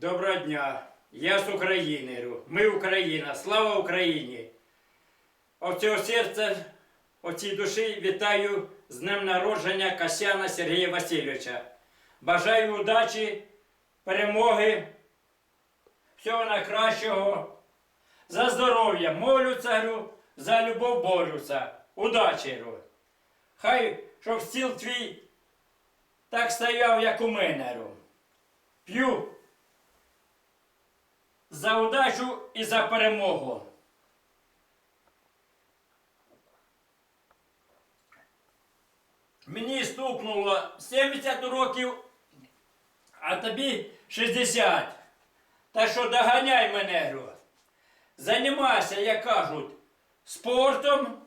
Доброго дня. Я з України. Ми Україна. Слава Україні. От цього серця, от душі вітаю з днем народження Касяна Сергія Васильовича. Бажаю удачі, перемоги, всього найкращого. За здоров'я молю царю, за любов борюся. Удачі. ру. Хай щоб стіл твій так стояв, як у мене. ру. П'ю за удачу і за перемогу. Мені стукнуло 70 років, а тобі 60. Та що доганяй мене. Займайся, як кажуть, спортом,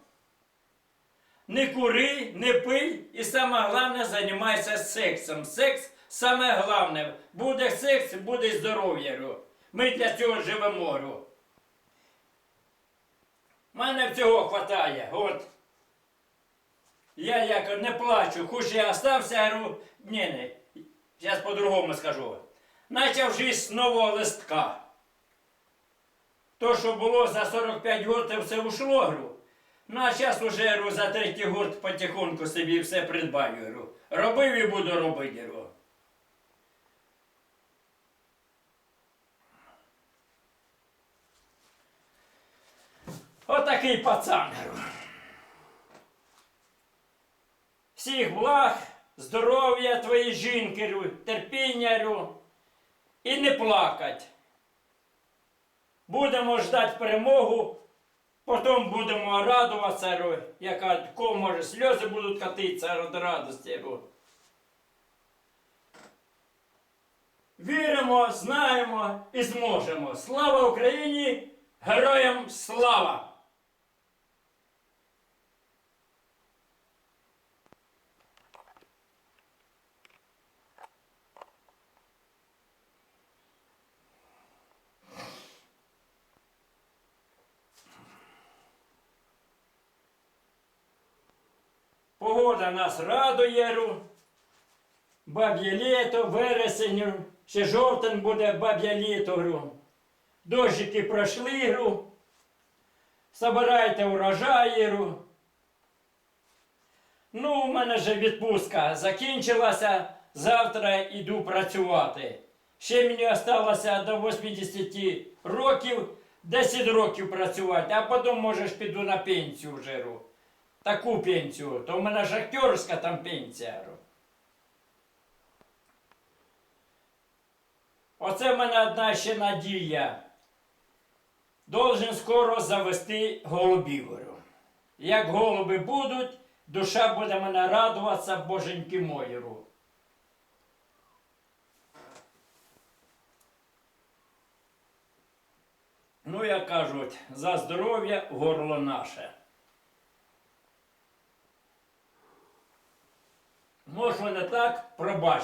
не кури, не пий і саме головне займайся сексом. Секс саме головне. Буде секс, буде здоров'я. Ми для цього живемо. говорю. Мене всього хватає. От. Я як не плачу, хоч я остався, говорю, ні, не. Зараз по-другому скажу. Начав жити з нового листка. То, що було за 45 років, все ушло, говорю. Ну, а зараз уже за третій год потихоньку собі все придбаю. Робив і буду робити. Говорю. Отакий пацан. Всіх благ, здоров'я твоєї жінки, терпіння і не плакать. Будемо ждати перемогу, потім будемо радуватися, яка може сльози будуть катитися від радості. Віримо, знаємо і зможемо. Слава Україні! Героям слава! Погода нас радує. Баб'є літо, вересень, ще жовтень буде баб'є літо. Дощики пройшли. Собирайте урожаї. Ну, у мене же відпустка закінчилася. Завтра йду працювати. Ще мені залишилося до 80 років, 10 років працювати, а потім можеш піду на пенсію вже. Таку пенсію, то в мене ж актерська там пенсія. Оце в мене одна ще надія. Должен скоро завести голубів. Як голуби будуть, душа буде мене радуватися, боженьки говорю. Ну, як кажуть, за здоров'я горло наше. Може не так, пробач.